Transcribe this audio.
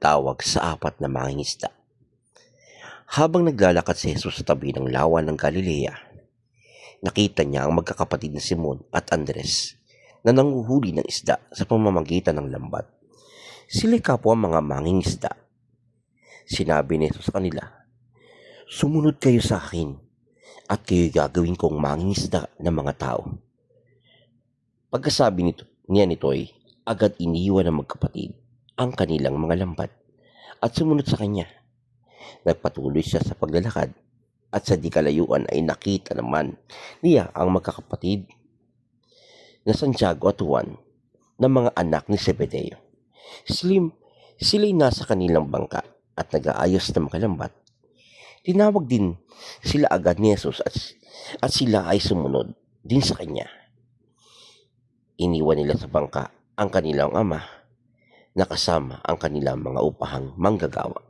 pagtawag sa apat na mangingisda. Habang naglalakad si Jesus sa tabi ng lawa ng Galilea, nakita niya ang magkakapatid na Simon at Andres na nanguhuli ng isda sa pamamagitan ng lambat. Sila'y kapwa mga mangingisda. Sinabi ni Jesus sa kanila, Sumunod kayo sa akin at kayo gagawin kong mangingisda ng mga tao. Pagkasabi nito, niya nito'y agad iniwan ng magkapatid ang kanilang mga lambat at sumunod sa kanya. Nagpatuloy siya sa paglalakad at sa di kalayuan ay nakita naman niya ang magkakapatid na Santiago at Juan na mga anak ni Zebedeo. Slim, sila'y nasa kanilang bangka at nag-aayos ng mga lambat. Tinawag din sila agad ni Jesus at, at sila ay sumunod din sa kanya. Iniwan nila sa bangka ang kanilang ama na kasama ang kanilang mga upahang manggagawa.